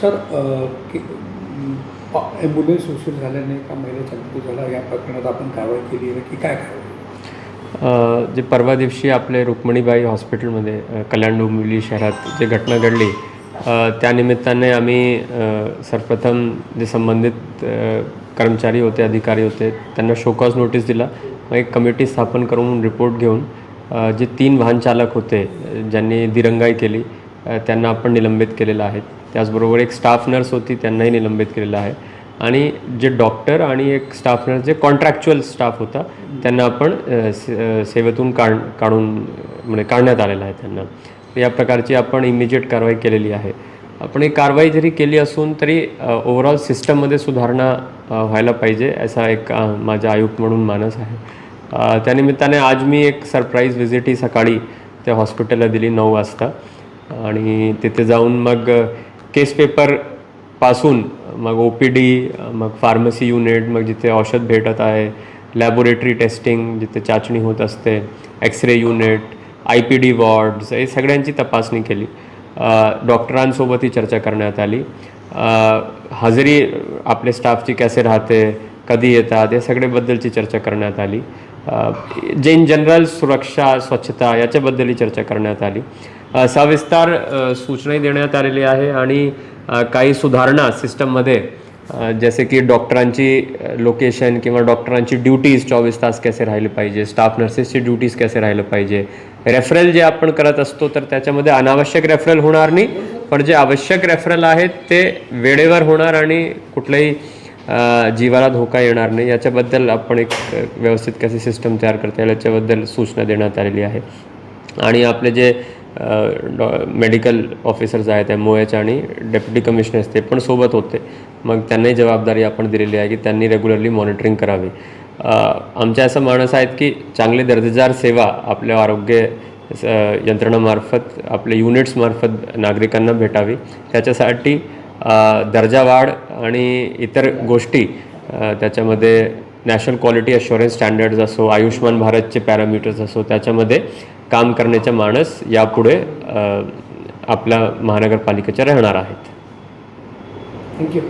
Sir की ambulance उशीर झाल्याने का महिलेचा मृत्यू झाला? या प्रकरणात आपण कारवाई केली आहे की काय कारवाई? जे परवा दिवशी आपले रुक्मिणीबाई हॉस्पिटलमध्ये कल्याण डोंबिवली शहरात जे घटना घडली त्यानिमित्ताने आम्ही सर्वप्रथम जे संबंधित कर्मचारी होते अधिकारी होते त्यांना शोकॉज नोटीस दिला. मग एक कमिटी स्थापन करून रिपोर्ट घेऊन जे तीन वाहनचालक होते ज्यांनी दिरंगाई केली त्यांना आपण निलंबित केलेलं आहे. त्याचबरोबर एक स्टाफ नर्स होती त्यांनाही निलंबित केलेलं आहे. आणि जे डॉक्टर आणि एक स्टाफ नर्स जे कॉन्ट्रॅक्च्युअल स्टाफ होता त्यांना आपण से- सेवेतून काढ काढून म्हणजे काढण्यात आलेलं आहे त्यांना. या प्रकारची आपण इमिजिएट कारवाई केलेली आहे. आपण ही कारवाई जरी केली असून तरी ओव्हरऑल सिस्टममध्ये सुधारणा व्हायला पाहिजे असा एक माझ्या माझा आयुक्त म्हणून मानस आहे. त्यानिमित्ताने आज मी एक सरप्राईज व्हिजिट ही सकाळी त्या हॉस्पिटलला दिली नऊ वाजता. आणि तिथे जाऊन मग केस पेपरपासून मग ओ पी डी मग फार्मसी युनिट मग जिथे औषध भेटत आहे लॅबोरेटरी टेस्टिंग जिथे चाचणी होत असते x-ray unit I P D wards हे सगळ्यांची तपासणी केली. डॉक्टरांसोबतही चर्चा करण्यात आली. हजेरी आपले स्टाफची कसे राहते कधी येतात या सगळ्याबद्दलची चर्चा करण्यात आली. अ, जे इन जनरल सुरक्षा स्वच्छता याच्याबद्दलही चर्चा करण्यात आली. सविस्तार सूचनाही देण्यात आलेली आहे आणि काही सुधारणा सिस्टममध्ये जसे की डॉक्टरांची लोकेशन किंवा डॉक्टरांची ड्युटीज चोवीस तास कसे राहिले पाहिजे स्टाफ नर्सेसची ड्युटीज कसे राहिलं पाहिजे. रेफरल जे आपण करत असतो तर त्याच्यामध्ये अनावश्यक रेफरल होणार नाही. पण जे आवश्यक रेफरल आहेत ते वेळेवर होणार आणि कुठल्याही जीवाला धोका येणार नाही. याच्याबद्दल आपण एक व्यवस्थित कसे सिस्टम तयार करता येईल याच्याबद्दल सूचना देण्यात आलेली आहे. आणि आपले जे डॉ मेडिकल ऑफिसर्स आहेत एम ओ एच आणि डेप्युटी कमिशनर्स ते पण सोबत होते. मग त्यांनाही जबाबदारी आपण दिलेली आहे की त्यांनी रेग्युलरली मॉनिटरिंग करावी. आमच्या असं माणसं आहेत की चांगली दर्जेदार सेवा आपल्या आरोग्य स- यंत्रणामार्फत आपल्या युनिट्समार्फत नागरिकांना भेटावी. त्याच्यासाठी दर्जावाढ आणि इतर गोष्टी त्याच्यामध्ये नॅशनल क्वालिटी अश्युरन्स स्टँडर्ड्स असो आयुष्मान भारतचे पॅरामीटर्स असो त्याच्यामध्ये काम करण्याच्या माणस यापुढे आपल्या महानगरपालिकेच्या राहणार आहेत. थँक्यू